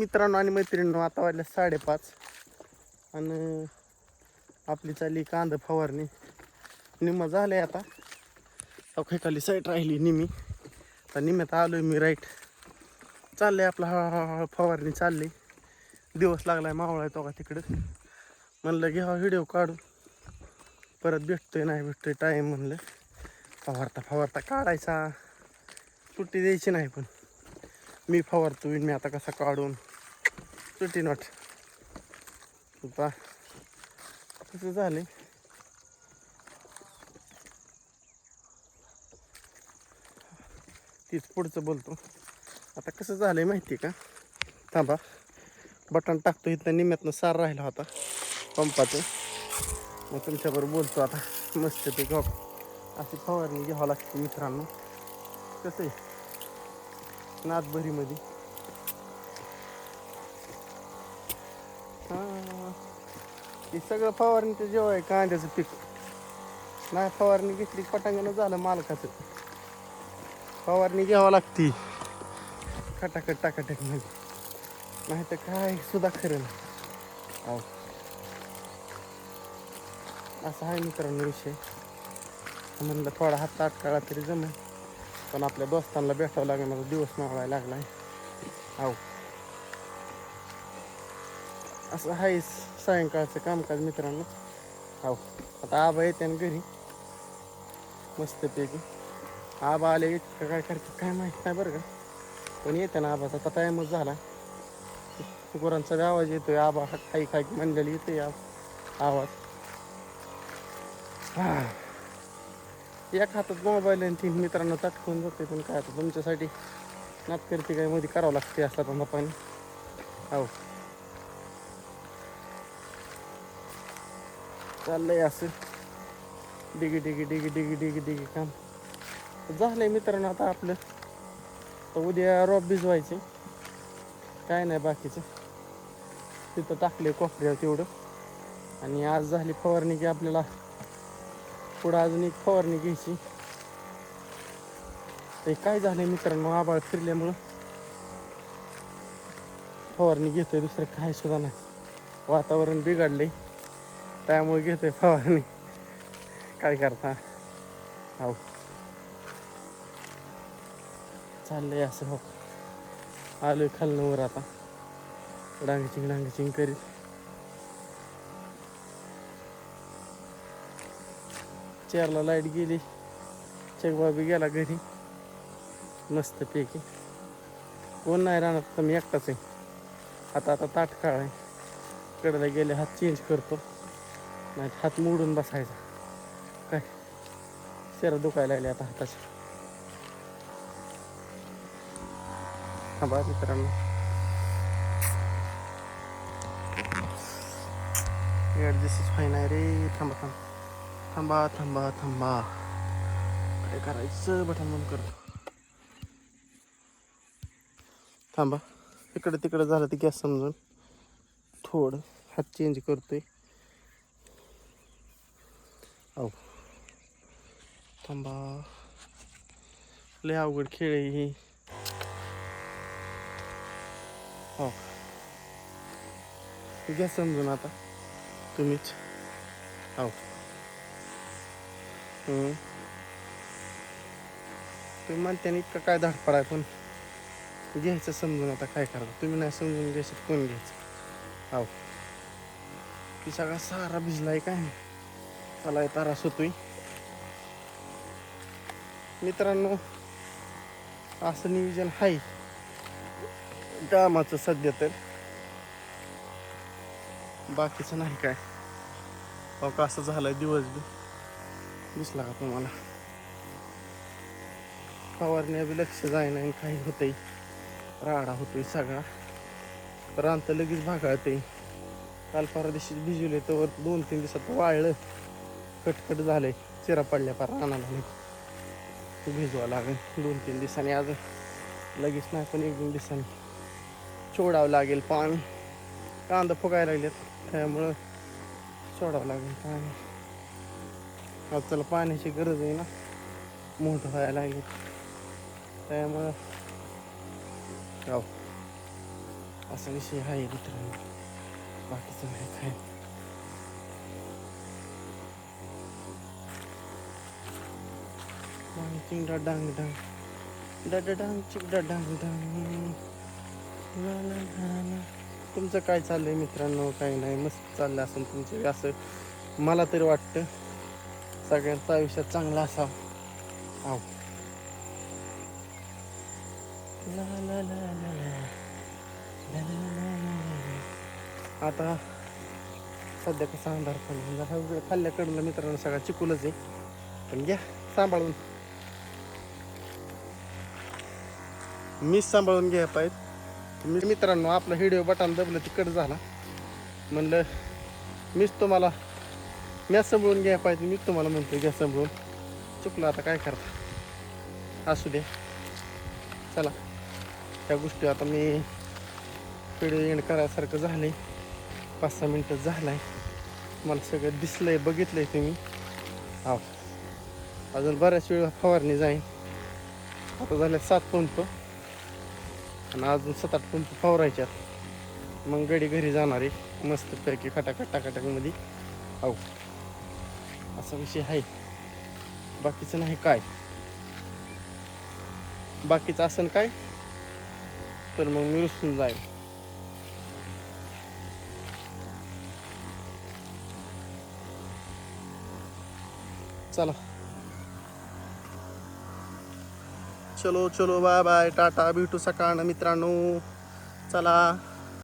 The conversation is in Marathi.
मित्रांनो आणि मैत्रिणींनो आता वाजल्या साडेपाच. आणि आपली चालली कांदा फवारणी. निम्म झालं आहे आता खाली साईट राहिली निमी आता निम्यात आलो आहे मी राईट चाललंय आपला हळूहळू फवारणी चालली. दिवस लागलाय मावळा तो का तिकडं? म्हणलं घ्यावा व्हिडिओ काढून. परत भेटतोय नाही भेटतोय टाईम म्हणलं. फवारता फवारता काढायचा. सुट्टी द्यायची नाही पण. मी फवारतो मी आता कसा काढून. सुट्टी नॉट आता तसं झाले? तीच पुढचं बोलतो. आता कसं झालंय माहिती आहे का? थांबा. बटन टाकतो इथं निम्यातनं सार राहिला होता पंपाचं. मग तुमच्याबरोबर बोलतो आता. मस्त ते गॉप. अशी फवारणी घ्यावं लागते मित्रांनो. कसं आहे? नादभरीमध्ये हां हे सगळं फवारणीचं जेव्हा आहे कांद्याचं पीक. नाही फवारणी घेतली पटांगण झालं मालकाचं. फवारणी घ्यावं लागती. खटाखट टाकाटक म्हणजे. नाही तर काय सुद्धा खरं नाही. असं असा आहे मित्रांनो विषय. म्हणलं थोडा हात अटकाळा तरी जमेल. पण आपल्या दोस्तांना भेटावं लागेल दिवस दिवस मावळायला लागलाय. हो असं आहे सायंकाळचं कामकाज मित्रांनो. हो आता आबा येते ना घरी. मस्तपैकी. आबा आले इतकं काय करते काय माहीत नाही बरं का. पण येते ना आबाचा आता टायमच झाला. गुरांचा बी आवाज येतोय आबा हा खाई खाई म्हणलेली येतोय आवाज. हा. एक हातात मोबाईल आणि तीन मित्रांना चटकून जाते पण काय आता तुमच्यासाठी नात करते काय मध्ये करावं लागते असला धंदा पाणी हो चाललंय असं. डिगी डिगी डिगी डिगी डिगी डिगी काम. झालंय मित्रांनो आता आपलं. तर उद्या रॉप भिजवायचे. काय नाही बाकीचं. तिथं टाकले कोपऱ्यावर तेवढं. आणि आज झाली फवारणी की आपल्याला. पुढं अजून एक फवारणी घ्यायची. ते काय झालं मित्रांनो आबाळ फिरल्यामुळं. फवारणी घेतोय दुसरं काय सुद्धा नाही. वातावरण बिघडलंय. त्यामुळे घेतोय फवारणी. काय करता? हो चाललंय असं हो. आलोय खालनं वर आता. डांगचिंग डांगचिंग करीत. चेअरला लाइट गेली. चेकबाबी गेला घरी. मस्त पैकी. कोण नाही राहणार तर मी एकटाच आहे. आता आता ताट काळ आहे. कडेला गेले हात चेंज करतो. नाही हात मोडून बसायचा. काय? शेर दुखायला लागले आता हाताचे थांबा मित्रांनो. दिस फाईन आहे रे. थांबा थांबा. थांबा थांबा थांबा. काय करायचं? बटन बंद करतो थांबा. इकडं तिकडं झालं ते गॅस समजून. थोडं हात चेंज करतोय. हो थांबा. लय अवघड खेळ आहे ही. हो. घ्या समजून आता. तुम्हीच. हो तुम्ही म्हणते इतकं काय धाडपड आहे पण घ्यायचं समजून आता काय करायचं तुम्ही नाही समजून घ्यायचं कोण घ्यायचं? हो की सगळा सारा भिजलाय काय? त्याला तारास होतोय. मित्रांनो असं नियोजन आहे. कामाचं सध्या तर. बाकीचं नाही काय. अहो कसं झालं झालंय दिवस बी दिसला का तुम्हाला? फवारण्या बी लक्ष जायना काही होतंय. राडा होतोय सगळा. रांत लगेच भागाळते काल परदेशी भिजवले तर दोन तीन दिवसात वाळलं. कटकट झालंय. चिरा पडल्या फार रानाला नाही भिजवा लागेल. दोन तीन दिवसांनी अजून लगेच नाही पण एक दोन दिवसांनी सोडावं लागेल पाणी कांदा फुगायला लागलेत. त्यामुळं सोडावं लागेल पाणी आज त्याला पाण्याची गरज आहे ना? मोठं व्हायला लागेल. त्यामुळं जाऊ. असा विषय आहे मित्रांनो. बाकीचं नाही काय? डांग डांग डांग डा डा डांग चिक डा डांग डांग तुमचं काय चाललंय मित्रांनो? काही नाही मस्त चाललं असेल तुमचं असं. मला तरी वाटतं सगळ्यांचं आयुष्यात चांगलं असावं. आव. ला ला ला ला ला. ला ला ला आता सध्या कसं अंधार पण खाल्ल्याकडलं मित्रांनो सगळा चिकूलच आहे. पण घ्या सांभाळून. मीच सांभाळून घ्या पाहिजे. मी मित्रांनो आपला व्हिडिओ बटन दबलं तिकडं झाला. म्हणलं मीच तुम्हाला मॅच सांभाळून घ्या पाहिजे मीच तुम्हाला म्हणतो घ्या सांभाळून. चुकलं आता काय करता? असू दे. चला. त्या गोष्टी आता मी व्हिडिओ एंड करायसारखं झालं आहे पाच सहा मिनटं झालं आहे मला सगळं दिसलं आहे बघितलं आहे तुम्ही. हा अजून बऱ्याच वेळ फवारणी जाईन. आता झाल्या सात पंप आणि अजून सात आठ पंप फवारायच्यात मग गडी घरी जाणार आहे. मस्तपैकी खटाखट टाकाटाकमध्ये आहो असा विषय आहे. बाकीचं नाही काय? बाकीचं असं काय? तर मग मी रुसून जाईल. चला. चलो चलो बाय बाय टाटा भेटू सकाळ मित्रांनो. चला.